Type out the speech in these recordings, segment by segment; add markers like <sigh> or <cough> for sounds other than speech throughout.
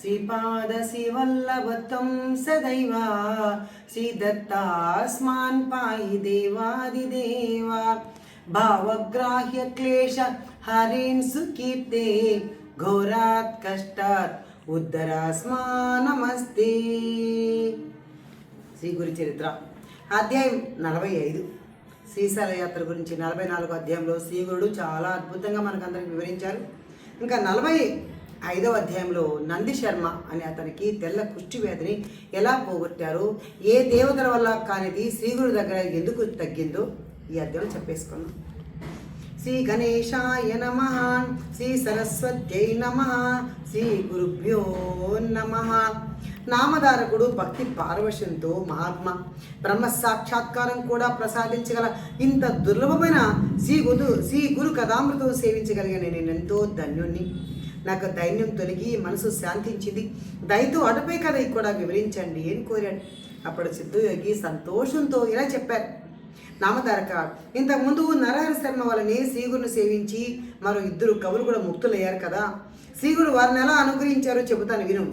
శ్రీపాద శ్రీవల్లభత్వం సదైవా శ్రీదత్తాస్మాన్ పాయి దేవాదిదేవా భావగ్రాహ్య క్లేశ హరేన్ సుకీర్తే ఘోరాత్ కష్టాత్ ఉద్ధరాస్మానమస్తే శ్రీ గురు చరిత్ర అధ్యాయం నలభై ఐదు శ్రీశైల యాత్ర గురించి నలభై నాలుగు అధ్యాయంలో శ్రీగురుడు చాలా అద్భుతంగా మనకందరికి వివరించారు. ఇంకా నలభై ఐదవ అధ్యాయంలో నంది శర్మ అనే అతనికి తెల్ల కుష్టి వ్యాధిని ఎలా పోగొట్టారు? ఏ దేవతల వల్ల కానిది శ్రీగురు దగ్గర ఎందుకు తగ్గిందో ఈ అధ్యాయం చెప్పేసుకున్నాం శ్రీ గణేశాయ నమ శ్రీ సరస్వత్యై నమ శ్రీ గురుభ్యో నమ. నామధారకుడు భక్తి పారవశంతో మహాత్మ. బ్రహ్మ సాక్షాత్కారం కూడా ప్రసాదించగల ఇంత దుర్లభమైన శ్రీ గురు శ్రీ గురు కథామృతం సేవించగలిగిన నేను ఎంతో ధన్యుణ్ణి. నాకు దైన్యం తొలగి మనసు శాంతించింది. దయతో అటుపై కథ కూడా వివరించండి అని కోరాడు? అప్పుడు సిద్ధయోగి సంతోషంతో ఇలా చెప్పారు. నామధారక ఇంతకుముందు నరహర శర్మ వాళ్ళని శ్రీగురుని సేవించి మరో ఇద్దరు కవులు కూడా ముక్తులయ్యారు కదా. శ్రీగురు వారిని ఎలా అనుగ్రహించారో చెబుతాను విను.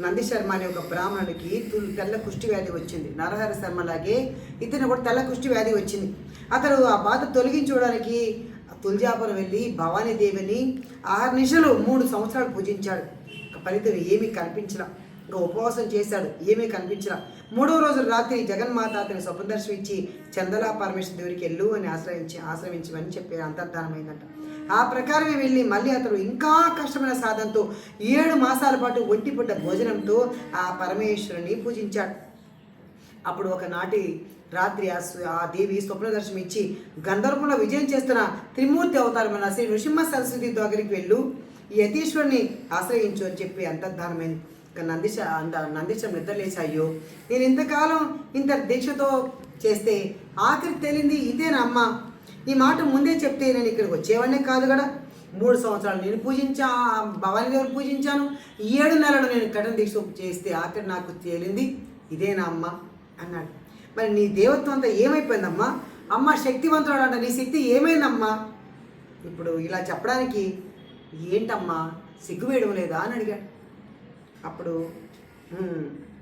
నంది శర్మ అనే ఒక బ్రాహ్మణుడికి తెల్ల కుష్టి వ్యాధి వచ్చింది. నరహర శర్మ లాగే ఇతను కూడా తెల్ల కుష్టి వ్యాధి వచ్చింది. అతడు ఆ బాధ తొలగించుకోవడానికి తులజాపురం వెళ్ళి భవానీదేవిని ఆరు నిమిషాలు మూడు సంవత్సరాలు పూజించాడు. ఫలితం ఏమీ కనిపించలా. ఇంకా ఉపవాసం చేశాడు. ఏమీ కనిపించరా మూడో రోజు రాత్రి జగన్మాత అతని స్వప్నదర్శనం ఇచ్చి చందలా పరమేశ్వర దేవుడికి వెళ్ళు అని ఆశ్రయించి ఆశ్రయించమని చెప్పి అంతర్ధానమైందట. ఆ ప్రకారమే వెళ్ళి మళ్ళీ అతడు ఇంకా కష్టమైన సాధనతో ఏడు మాసాల పాటు ఒంటిపుట్ట భోజనంతో ఆ పరమేశ్వరుని పూజించాడు. అప్పుడు ఒకనాటి రాత్రి ఆ ఆ దేవి స్వప్న దర్శనం ఇచ్చి గంధర్వంలో విజయం చేస్తున్న త్రిమూర్తి అవతారమైన శ్రీ నృసింహ సరస్వతి దగ్గరికి వెళ్ళు. ఈ యతీశ్వరుని ఆశ్రయించు అని చెప్పి అంతర్ధానమైంది ఇక నందిశ అంద నందిశం నిద్రలేసి అయ్యో నేను ఇంతకాలం ఇంత దీక్షతో చేస్తే ఆఖరి తేలింది ఇదేనా అమ్మ? ఈ మాట ముందే చెప్తే నేను ఇక్కడికి వచ్చేవాడినే కాదు కదా. మూడు సంవత్సరాలు నేను పూజించా భవాని దేవుని పూజించాను. ఏడు నెలలు నేను కఠిన దీక్ష చేస్తే ఆఖరి నాకు తేలింది ఇదేనా అమ్మ? అన్నాడు. మరి నీ దేవత్వం అంతా ఏమైపోయిందమ్మా? అమ్మ శక్తివంతుడు అంట నీ శక్తి ఏమైందమ్మా? ఇప్పుడు ఇలా చెప్పడానికి ఏంటమ్మా? సిగ్గు వేయడం లేదా అని అడిగాడు. అప్పుడు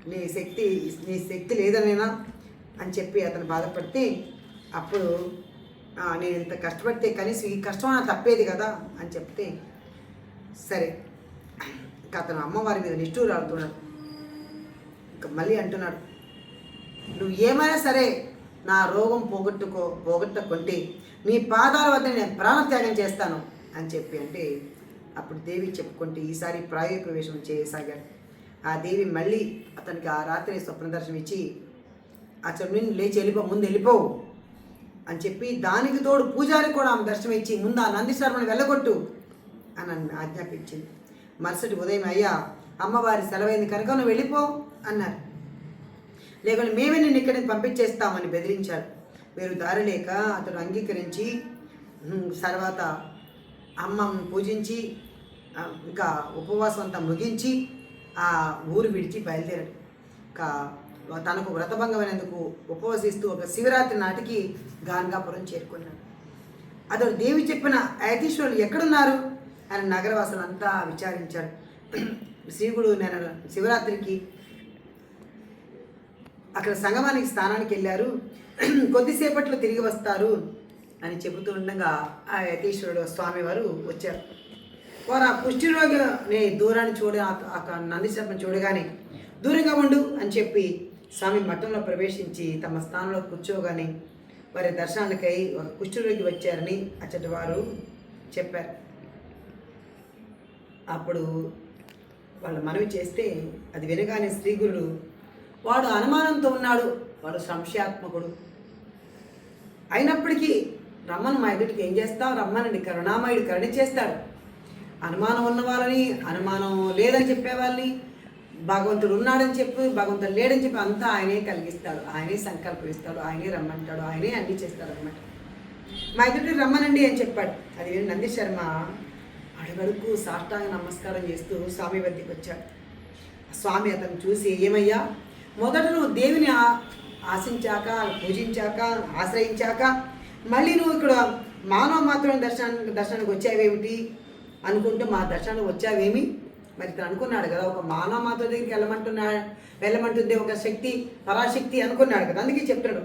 నీ శక్తి నీ శక్తి లేదనేనా అని చెప్పి అతను బాధపడితే అప్పుడు నేను ఇంత కష్టపడితే కనీసం ఈ కష్టం నా తప్పేది కదా? అని చెప్తే సరే. ఇంకా అతను అమ్మవారి మీద నిష్ఠూరాడుతున్నాడు ఇంకా మళ్ళీ అంటున్నాడు నువ్వు ఏమైనా సరే నా రోగం పోగొట్టుకో పోగొట్టుకుంటే నీ పాదాల వద్ద నేను ప్రాణత్యాగం చేస్తాను అని చెప్పి అంటే అప్పుడు దేవి చెప్పుకుంటే ఈసారి ప్రాయోగిక ప్రవేశం చేయసాగాడు. ఆ దేవి మళ్ళీ అతనికి ఆ రాత్రి స్వప్న దర్శనం ఇచ్చి అతను చెడుని లేచి వెళ్ళిపో ముందు వెళ్ళిపోవు అని చెప్పి దానికి తోడు పూజారి కూడా ఆమె దర్శనం ఇచ్చి ముందు ఆ నందీశ్వరమని వెళ్ళగొట్టు అని నన్ను ఆజ్ఞాపించింది. మరుసటి ఉదయం అయ్యా అమ్మవారి సెలవైంది కనుక నువ్వు వెళ్ళిపో అన్నారు. లేకుంటే మేమే నేను ఇక్కడి నుంచి పంపించేస్తామని బెదిరించాడు. వీరు దారి లేక అతడు అంగీకరించి తర్వాత అమ్మను పూజించి ఇంకా ఉపవాసం అంతా ముగించి ఆ ఊరు విడిచి బయలుదేరాడు. ఇంకా తనకు వ్రతభంగమైనందుకు ఉపవసిస్తూ ఒక శివరాత్రి నాటికి గాన్గాపురం చేరుకున్నాడు. అతడు దేవి చెప్పిన ఐతీశ్వరులు ఎక్కడున్నారు అని నగరవాసులంతా విచారించాడు <clears throat> శ్రీగుడు నేను శివరాత్రికి అక్కడ సంగమానికి స్థానానికి వెళ్ళారు. కొద్దిసేపట్లో తిరిగి వస్తారు అని చెబుతూ ఉండగా ఆ యతీశ్వరుడు స్వామివారు వచ్చారు. వారు ఆ కుష్ఠిరోగిని దూరాన్ని చూడ నంది నందిశర్మని చూడగానే దూరంగా ఉండు అని చెప్పి స్వామి మఠంలో ప్రవేశించి తమ స్థానంలో కూర్చోగానే వారి దర్శనానికై ఒక కుష్ఠిరోగి వచ్చారని అచ్చటి వారు చెప్పారు. అప్పుడు వాళ్ళు మనవి చేస్తే అది వినగానే శ్రీగురుడు వాడు అనుమానంతో ఉన్నాడు. వాడు సంశయాత్మకుడు. అయినప్పటికీ రమ్మను మా ఎదుటికి ఏం చేస్తావు రమ్మనండి కరుణామయుడు కరుణ చేస్తాడు. అనుమానం ఉన్న వాళ్ళని అనుమానం లేదని చెప్పే వాళ్ళని భగవంతుడు ఉన్నాడని చెప్పి భగవంతుడు లేడని చెప్పి అంతా ఆయనే కలిగిస్తాడు. ఆయనే సంకల్పిస్తాడు ఆయనే రమ్మంటాడు. ఆయనే అన్నీ చేస్తాడు అనమాట మా ఎదుటి రమ్మనండి అని చెప్పాడు. అది విని నంది శర్మ అడుగడుకు సాష్టాంగ నమస్కారం చేస్తూ స్వామి వద్దకు వచ్చాడు. స్వామి అతను చూసి ఏమయ్యా? మొదట నువ్వు దేవిని ఆశించాక పూజించాక ఆశ్రయించాక మళ్ళీ నువ్వు ఇక్కడ మానవ మాత్రం దర్శనానికి దర్శనానికి వచ్చావేమిటి అనుకుంటూ మా దర్శనానికి వచ్చావేమి? మరి ఇతను అనుకున్నాడు కదా ఒక మానవ మాతృ దగ్గరికి వెళ్ళమంటున్నా వెళ్ళమంటుంది ఒక శక్తి పరాశక్తి అనుకున్నాడు కదా అందుకే చెప్తాడు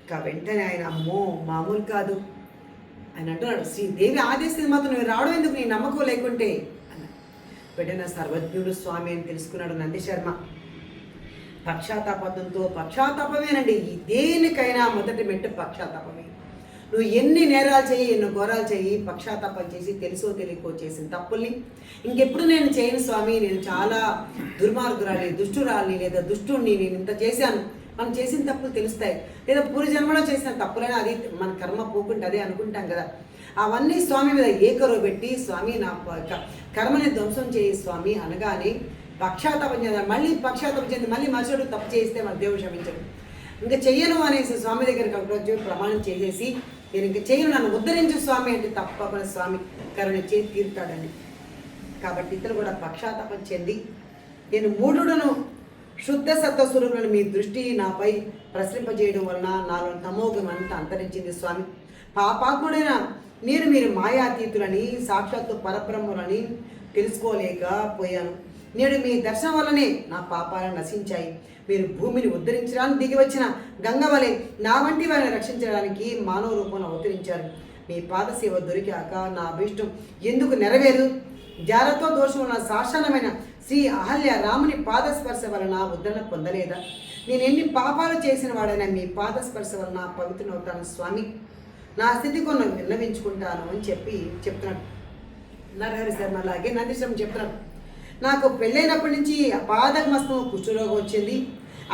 ఇంకా వెంటనే ఆయన అమ్మో మామూలు కాదు. ఆయన అంటున్నాడు శ్రీదేవి ఆదేశింది మాత్రం నువ్వు రావడం ఎందుకు? నీ నమ్మకం లేకుంటే అన్న వెంటనే సర్వజ్ఞుడు స్వామి అని తెలుసుకున్నాడు నంది శర్మ. పక్షాతాపంతో పక్షాతాపమేనండి దేనికైనా మొదటి మెట్టు పక్షాతాపమే నువ్వు ఎన్ని నేరాలు చెయ్యి ఎన్ని ఘోరాలు చేయి పక్షాతాపం చేసి తెలుసో తెలియకో చేసిన తప్పుల్ని ఇంకెప్పుడు నేను చేయను స్వామి. నేను చాలా దుర్మార్గురాలి దుష్టురాలి లేదా దుష్టుణ్ణి నేను ఇంత చేశాను. మనం చేసిన తప్పులు తెలుస్తాయి. లేదా పూర్వజన్మలో చేసిన తప్పులైనా అది మన కర్మ పోకుండా అదే అనుకుంటాం కదా. అవన్నీ స్వామి మీద ఏకరో పెట్టి స్వామి నా క- కర్మని ధ్వంసం చేయి స్వామి అనగానే పక్షాతాపం చెందాలి మళ్ళీ పక్షాతాపం చెంది మళ్ళీ మనుషుడు తప్పు చేస్తే మన దేవుడు క్షమించడు. ఇంకా చెయ్యను అనేసి స్వామి దగ్గరికి ఒకరోజు ప్రమాణం చేసేసి నేను ఇంకా చెయ్యను నన్ను ఉద్ధరించు స్వామి అంటే తప్పకుండా స్వామి కరుణ చేసి తీరుతాడని కాబట్టి ఇతను కూడా పక్షాతాపం చెంది నేను మూఢుడును శుద్ధ సత్వ స్వరూపులను మీ దృష్టి నాపై ప్రసరింపజేయడం వలన నాలో తమోగం అంతా అంతరించింది స్వామి. పాపాత్ముడైన మీరు మీరు మాయాతీతులని సాక్షాత్తు పరబ్రహ్మలని తెలుసుకోలేకపోయాను నేడు మీ దర్శనం వల్లనే నా పాపాలను నశించాయి. మీరు భూమిని ఉద్ధరించడానికి దిగి వచ్చిన గంగ వలె నా వంటి వారిని రక్షించడానికి మానవ రూపంలో అవతరించారు. మీ పాదసేవ దొరికాక నా అభిష్టం ఎందుకు నెరవేరు? జారతో దోషం ఉన్న శాసనమైన శ్రీ అహల్య రాముని పాదస్పర్శ వలన ఉద్ధరణ పొందలేదా? నేను ఎన్ని పాపాలు చేసిన వాడైనా మీ పాదస్పర్శ వలన పవిత్రనవుతాను స్వామి. నా స్థితి కొన్ని విన్నవించుకుంటాను అని చెప్పి చెప్తున్నాడు. నరహరి శర్మ అలాగే నందీశ్వరం చెప్తున్నాడు నాకు పెళ్ళైనప్పటి నుంచి అపాదకమస్తం కుష్ఠరోగం వచ్చింది.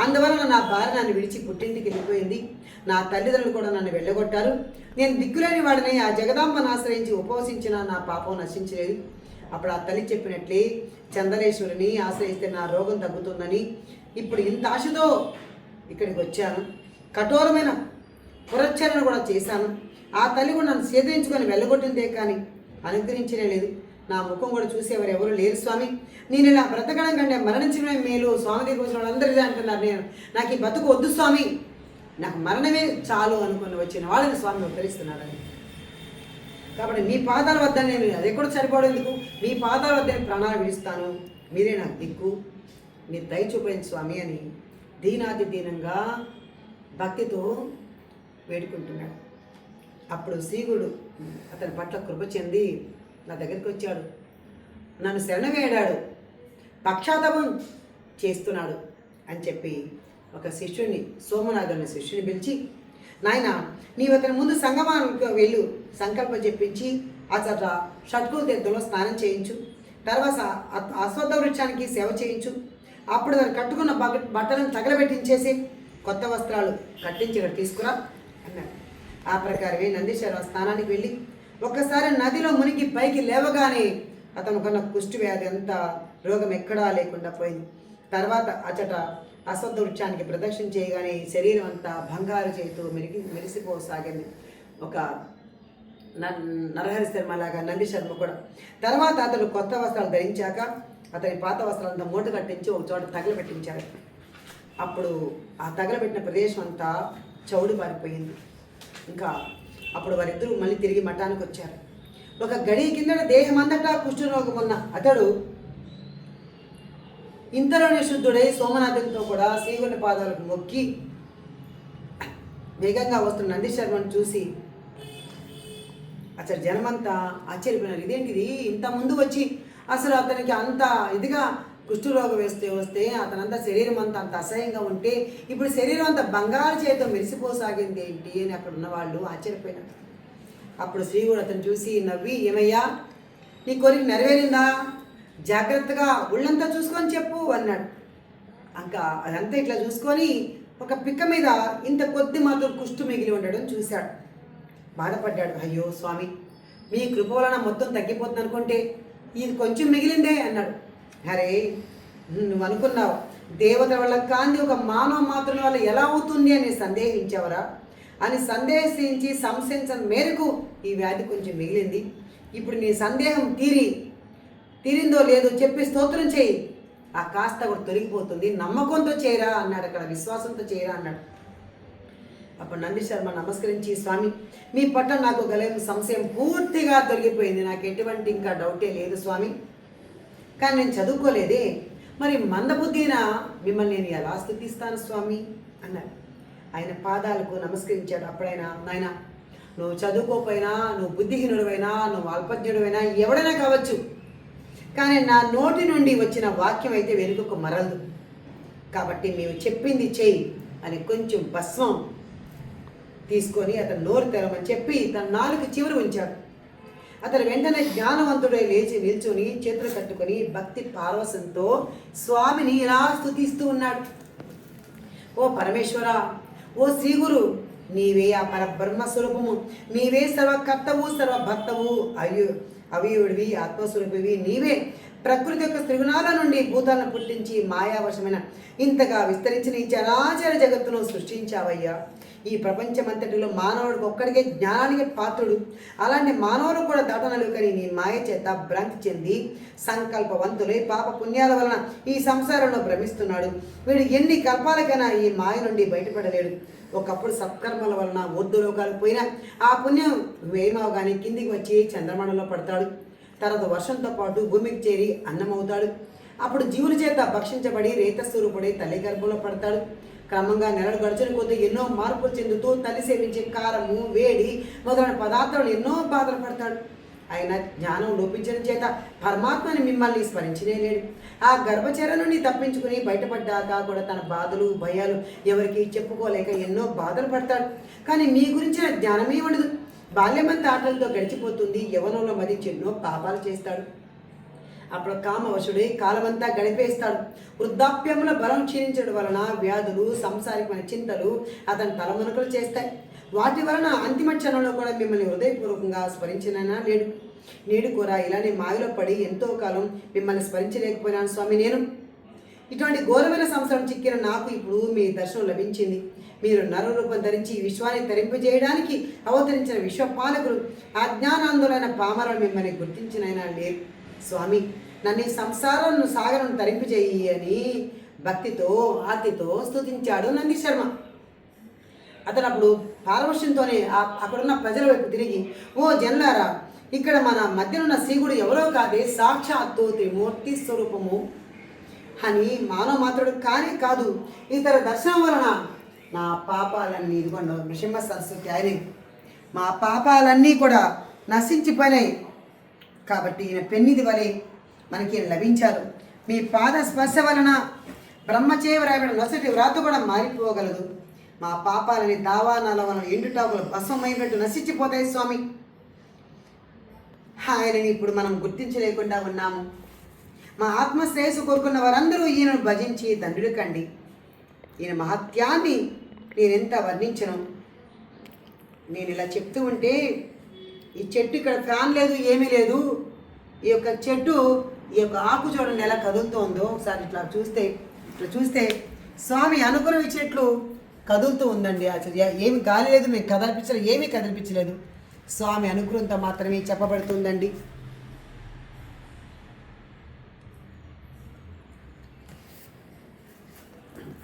అందువలన నా భార్య నన్ను విడిచి పుట్టింటికి వెళ్ళిపోయింది. నా తల్లిదండ్రులు కూడా నన్ను వెళ్ళగొట్టారు. నేను దిక్కులేని వాడిని ఆ జగదాంబను ఆశ్రయించి ఉపవసించిన నా పాపం నశించలేదు. అప్పుడు ఆ తల్లి చెప్పినట్లే చందనేశ్వరిని ఆశ్రయిస్తే నా రోగం తగ్గుతుందని ఇప్పుడు ఇంత ఆశతో ఇక్కడికి వచ్చాను. కఠోరమైన పురచ్ఛరణ కూడా చేశాను. ఆ తల్లి కూడా నన్ను సేదరించుకొని వెళ్ళగొట్టిందే కానీ అనుగ్రహించలేదు నా ముఖం కూడా చూసేవారు ఎవరు లేరు స్వామి. నేను ఇలా బ్రతకడం కంటే మరణించడమే మేలు. స్వామి దగ్గర వచ్చిన వాళ్ళందరూ ఇదే అంటున్నారు నేను. నాకు ఈ బతుకు వద్దు స్వామి. నాకు మరణమే చాలు అనుకుని వచ్చిన వాళ్ళని స్వామి ఉత్తరిస్తున్నాడని కాబట్టి మీ పాదాల వద్ద నేను అది ఎక్కడ సరిపోవడం ఎందుకు? మీ పాదాల వద్ద నేను ప్రాణాలు విడుస్తాను. మీరే నాకు దిక్కు. మీరు దయ చూపండి స్వామి అని దీనాది దీనంగా భక్తితో వేడుకుంటున్నాడు. అప్పుడు సీగుడు అతని పట్ల కృప చెంది నా దగ్గరికి వచ్చాడు. నన్ను శరణ వేడాడు పక్షాతాపం చేస్తున్నాడు అని చెప్పి ఒక శిష్యుని సోమనాథ్ అనే శిష్యుని పిలిచి నాయన నీవు అతని ముందు సంగమానికి వెళ్ళు. సంకల్పం చెప్పించి అతట షట్కుల తీర్థంలో స్నానం చేయించు. తర్వాత అశ్వత్థ వృక్షానికి సేవ చేయించు. అప్పుడు తను కట్టుకున్న బగ- బట్టలను తగలబెట్టించేసి కొత్త వస్త్రాలు కట్టించి ఇక్కడ తీసుకురా అన్నాడు. ఆ ప్రకారమే నందీశ్వర స్నానానికి వెళ్ళి ఒక్కసారి నదిలో మునిగి పైకి లేవగానే అతను కొన్న కుష్టి వ్యాధి అంతా రోగం ఎక్కడా లేకుండా పోయింది. తర్వాత అచట అశ్వత్థ వృక్షానికి ప్రదక్షిణ చేయగానే శరీరం అంతా బంగారు చేతితో మెరిగి మెరిసిపోసాగింది. ఒక న- నరహరి శర్మ లాగా నంది శర్మ కూడా. తర్వాత అతను కొత్త వస్త్రాలు ధరించాక అతని పాత వస్త్రాలంతా మూట కట్టించి ఒక చోట తగలబెట్టించాడు అప్పుడు ఆ తగలబెట్టిన ప్రదేశం అంతా చౌడు పారిపోయింది ఇంకా అప్పుడు వారిద్దరూ మళ్ళీ తిరిగి మఠానికి వచ్చారు. ఒక గడి కింద దేహం అంతటా కుష్ఠరోగం ఉన్న అతడు ఇంతలోనే శుద్ధుడై సోమనాథంతో కూడా శ్రీగుని పాదాలకు మొక్కి వేగంగా వస్తున్న నంది శర్మను చూసి అసలు జనమంతా ఆశ్చర్యపోయినారు. ఇదేంటిది? ఇంత ముందు వచ్చి అసలు అతనికి అంత ఇదిగా కుష్ఠరోగం వేస్తే వస్తే అతనంతా శరీరం అంతా అంత అసహ్యంగా ఉంటే ఇప్పుడు శరీరం అంతా బంగారు చేతితో మెరిసిపోసాగింది ఏంటి అని అక్కడ ఉన్నవాళ్ళు ఆశ్చర్యపోయినారు. అప్పుడు శ్రీవుడు అతను చూసి నవ్వి ఏమయ్యా? నీ కోరిక నెరవేరిందా? జాగ్రత్తగా ఒళ్ళంతా చూసుకొని చెప్పు అన్నాడు. ఇంకా అదంతా ఇట్లా చూసుకొని ఒక పిక్క మీద ఇంత కొద్ది మాత్రం కుష్టు మిగిలి ఉండడం చూశాడు. బాధపడ్డాడు. అయ్యో స్వామి మీ కృప వలన మొత్తం తగ్గిపోతుంది అనుకుంటే ఇది కొంచెం మిగిలిందే అన్నాడు. అరే నువ్వు అనుకున్నావు. దేవత వల్ల కాంతి ఒక మానవ మాత్రం వల్ల ఎలా అవుతుంది అని సందేహించావరా? అని సందేహించి సంశయించిన మేరకు ఈ వ్యాధి కొంచెం మిగిలింది. ఇప్పుడు నీ సందేహం తీరి తీరిందో లేదో చెప్పి స్తోత్రం చేయి. ఆ కాస్త కూడా తొలగిపోతుంది. నమ్మకంతో చేయరా అన్నాడు అక్కడ విశ్వాసంతో చేయరా అన్నాడు. అప్పుడు నంది శర్మ నమస్కరించి స్వామి మీ పట్ల నాకు గల సంశయం పూర్తిగా తొలగిపోయింది. నాకు ఎటువంటి ఇంకా డౌటే లేదు స్వామి. కానీ నేను చదువుకోలేదే. మరి మందబుద్ధిన? మిమ్మల్ని నేను ఎలా స్థుతిస్తాను స్వామి? అన్నారు ఆయన పాదాలకు నమస్కరించాడు. అప్పుడైనా నాయన నువ్వు చదువుకోకపోయినా నువ్వు బుద్ధిహీనుడివైనా నువ్వు అల్పజ్ఞుడివైనా ఎవడైనా కావచ్చు. కానీ నా నోటి నుండి వచ్చిన వాక్యం అయితే వెనుకకు మరలదు. కాబట్టి మేము చెప్పింది చెయ్యి అని కొంచెం భస్మం తీసుకొని అతను నోరు తెరమని చెప్పి తన నాలుగు చివరి ఉంచాడు. అతను వెంటనే జ్ఞానవంతుడై లేచి నిల్చుని చేతులు కట్టుకుని భక్తి పార్వసంతో స్వామిని ఇలా స్థుతిస్తూ ఉన్నాడు. ఓ పరమేశ్వర ఓ శ్రీగురు నీవే ఆ పరబ్రహ్మ స్వరూపము. నీవే సర్వకర్తవు సర్వభర్తవు అయ్యు అవయుడివి ఆత్మస్వరూపివి నీవే. ప్రకృతి యొక్క త్రిగుణాల నుండి భూతాలను పుట్టించి మాయావశమైన ఇంతగా విస్తరించిన ఈ చరాచర జగత్తును సృష్టించావయ్యా. ఈ ప్రపంచమంతటిలో మానవుడికి ఒక్కడికే జ్ఞానానికి పాత్రుడు. అలాంటి మానవులు కూడా దాటనలుకని నీ మాయ చేత భ్రాంతి చెంది సంకల్పవంతులై పాప పుణ్యాల వలన ఈ సంసారంలో భ్రమిస్తున్నాడు. వీడు ఎన్ని కల్పాలకైనా ఈ మాయ నుండి బయటపడలేడు. ఒకప్పుడు సత్కర్మల వలన ఊర్ధలోకాలకు పోయినా ఆ పుణ్యం వేయమవగానే కిందికి వచ్చి చంద్రమండలో పడతాడు. తర్వాత వర్షంతో పాటు భూమికి చేరి అన్నమవుతాడు. అప్పుడు జీవుల చేత భక్షించబడి రేతస్వరూపుడై తల్లి గర్భంలో పడతాడు. క్రమంగా నెలలు గడిచిన కొద్దీ ఎన్నో మార్పులు చెందుతూ తల్లి సేవించే కారము వేడి మొదలైన పదార్థాలు ఎన్నో బాధలు పడతాడు. ఆయన జ్ఞానం లోపించడం చేత పరమాత్మని మిమ్మల్ని స్మరించనే లేడు. ఆ గర్భచర నుండి తప్పించుకుని బయటపడ్డాక కూడా తన బాధలు భయాలు ఎవరికి చెప్పుకోలేక ఎన్నో బాధలు పడతాడు. కానీ మీ గురించిన జ్ఞానమే ఉండదు. బాల్యమంత ఆటలతో గడిచిపోతుంది. యవనంలో మరి ఎన్నో పాపాలు చేస్తాడు. అప్పుడు కామవశుడై కాలమంతా గడిపేస్తాడు. వృద్ధాప్యంలో బలం క్షీణించడం వలన వ్యాధులు సంసారికమైన చింతలు అతని తలమునకలు చేస్తాయి. వాటి వలన అంతిమ క్షణంలో కూడా మిమ్మల్ని హృదయపూర్వకంగా స్మరించినైనా లేడు నేడు కూడా ఇలానే మాయలో పడి ఎంతో కాలం మిమ్మల్ని స్మరించలేకపోయినాను స్వామి నేను. ఇటువంటి ఘోరమైన సంవత్సరం చిక్కిన నాకు ఇప్పుడు మీ దర్శనం లభించింది. మీరు నరరూపం ధరించి ఈ విశ్వాన్ని తరింపజేయడానికి అవతరించిన విశ్వపాలకులు అజ్ఞానాందోళన పామరం మిమ్మల్ని గుర్తించినైనా లేరు స్వామి. నన్ను ఈ సంసారాన్ని సాగరం తరింపజేయి అని భక్తితో ఆర్తితో స్తుతించాడు నంది శర్మ అతను అప్పుడు పారవశ్యంతోనే అక్కడున్న ప్రజల వైపు తిరిగి ఓ జన్లారా ఇక్కడ మన మధ్యనున్న శ్రీగుడు ఎవరో కాదే సాక్షాత్తు త్రిమూర్తి స్వరూపము. అని మానవ మాత్రుడు కానీ కాదు ఇతర దర్శనం వలన నా పాపాలన్నీ ఇదిగోండి నృసింహ సరస్వతి ఆయనే మా పాపాలన్నీ కూడా నశించిపోయినాయి. కాబట్టి ఈయన పెన్నిది వలె మనకి లభించారు. మీ పాద స్పర్శ వలన బ్రహ్మచే వ్రాయబడిన నొసటి వ్రాత కూడా మారిపోగలదు. మా పాపాలని దావానాల వలన ఎండుటాకులు భస్మమైనట్టు నశించిపోతాయి స్వామి. ఆయనని ఇప్పుడు మనం గుర్తించలేకుండా ఉన్నాము. మా ఆత్మశ్రేయస్సు కోరుకున్న వారందరూ ఈయనను భజించి తండ్రి కండి. ఈయన మహత్యాన్ని నేనెంత వర్ణించను? నేను ఇలా చెప్తూ ఉంటే ఈ చెట్టు ఇక్కడ ఫ్యాన్ లేదు ఏమీ లేదు. ఈ యొక్క చెట్టు ఈ యొక్క ఆకు చూడండి ఎలా కదులుతోందో ఒకసారి ఇట్లా చూస్తే ఇట్లా చూస్తే స్వామి అనుగ్రహం ఇచ్చినట్లు కదులుతూ ఉందండి. ఆచార్య ఏమి గాలి లేదు మేము కదలిపించలేదు ఏమీ కదిలిపించలేదు. స్వామి అనుగ్రహంతో మాత్రమే చెప్పబడుతుందండి.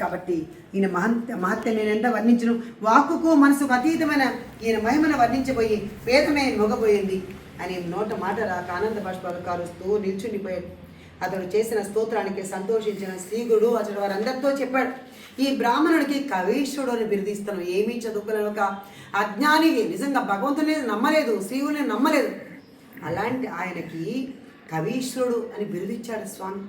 కాబట్టి ఈయన మహంత మహత్యం నేను ఎంత వర్ణించను. వాక్కుకు మనసుకు అతీతమైన ఈయన మహిమను వర్ణించబోయి వేదమే మొగబోయింది. అని నోట మాట రాక ఆనంద బాష్పాలు కారుస్తూ నిల్చుండిపోయాడు అతడు చేసిన స్తోత్రానికి సంతోషించిన శ్రీగుడు అతడు వారందరితో చెప్పాడు ఈ బ్రాహ్మణుడికి కవీశ్వరుడు అని బిరుదిస్తాను ఏమీ చదువుకోలేక అజ్ఞాని నిజంగా భగవంతుని నమ్మలేదు శ్రీవుని నమ్మలేదు. అలాంటి ఆయనకి కవీశ్వరుడు అని బిరుదిచ్చాడు స్వామి.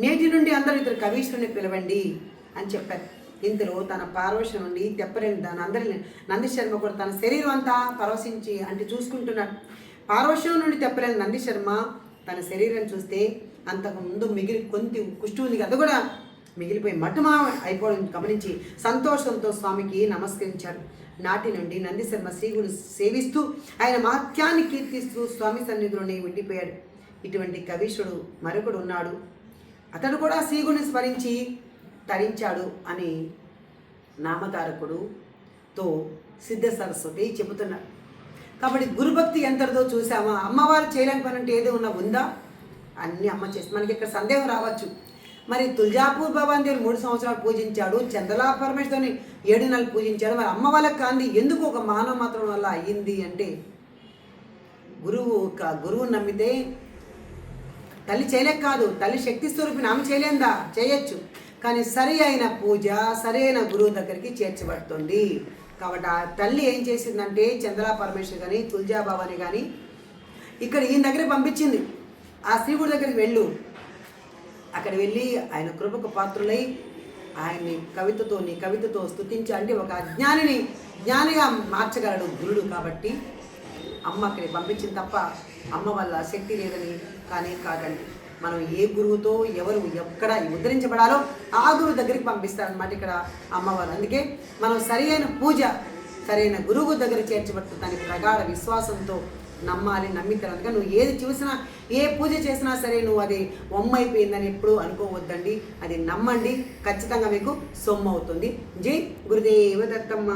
నేటి నుండి అందరూ ఇద్దరు కవీశ్వరుని పిలవండి అని చెప్పారు. ఇంతలో తన పార్వశం నుండి తెప్పలేని దాని అందరిని నంది శర్మ కూడా తన శరీరం అంతా పరవశించి అంటే చూసుకుంటున్నాడు. పార్వశం నుండి తెప్పలేని నంది శర్మ తన శరీరం చూస్తే అంతకు ముందు మిగిలి కొంతి కుష్టి ఉంది కదా, అది కూడా మిగిలిపోయి మటుమా అయిపోవడం గమనించి సంతోషంతో స్వామికి నమస్కరించాడు. నాటి నుండి నంది శర్మ శ్రీగుడు సేవిస్తూ ఆయన మహత్యాన్ని కీర్తిస్తూ స్వామి సన్నిధిలోనే ఉండిపోయాడు. ఇటువంటి కవీశుడు మరొకడు ఉన్నాడు. అతడు కూడా శ్రీగుడిని స్మరించి తరించాడు అని నామధారకుడుతో సిద్ధ సరస్వతి చెబుతున్నాడు కాబట్టి గురుభక్తి ఎంతటిదో చూసామా అమ్మవారు చేయలేని పని అంటే ఏదో ఉన్నా ఉందా? అన్నీ అమ్మ చేసి మనకి ఇక్కడ సందేహం రావచ్చు. మరి తుల్జాపూర్ భవాన్ దేవుని మూడు సంవత్సరాలు పూజించాడు చంద్రలా పరమేశ్వరుని ఏడు నెలలు పూజించాడు. మరి అమ్మ వాళ్ళకి కాంది ఎందుకు ఒక మానవ మాత్రం వల్ల అయ్యింది అంటే గురువు ఒక గురువు నమ్మితే తల్లి చేయలేక కాదు తల్లి శక్తి స్వరూపిణి ఆమె చేయలేందా? చేయొచ్చు. కానీ సరి అయిన పూజ సరైన గురువు దగ్గరికి చేర్చబడుతుంది. కాబట్టి ఆ తల్లి ఏం చేసిందంటే చంద్రా పరమేశ్వర్ కానీ తుల్జాబాబాని కానీ ఇక్కడ ఈయన దగ్గరే పంపించింది. ఆ శ్రీవుడి దగ్గరికి వెళ్ళు. అక్కడ వెళ్ళి ఆయన కృపకు పాత్రులై ఆయన్ని కవితతో నీ కవితతో స్తుతించి అంటే ఒక అజ్ఞానిని జ్ఞానిగా మార్చగలడు గురుడు కాబట్టి అమ్మ అక్కడికి పంపించింది తప్ప అమ్మ వల్ల శక్తి లేదని కానీ కాదండి. మనం ఏ గురువుతో ఎవరు ఎక్కడ ఉద్ధరించబడాలో ఆ గురువు దగ్గరికి పంపిస్తారనమాట ఇక్కడ అమ్మవారు. అందుకే మనం సరైన పూజ సరైన గురువు దగ్గర చేర్చబడుతుంది దానికి ప్రగాఢ విశ్వాసంతో నమ్మాలి నమ్మితారు అందుకని నువ్వు ఏది చూసినా ఏ పూజ చేసినా సరే నువ్వు అది వమ్మైపోయిందని ఎప్పుడు అనుకోవద్దండి. అది నమ్మండి. ఖచ్చితంగా మీకు సొమ్ము అవుతుంది. జై గురుదేవ దత్తమ్మ.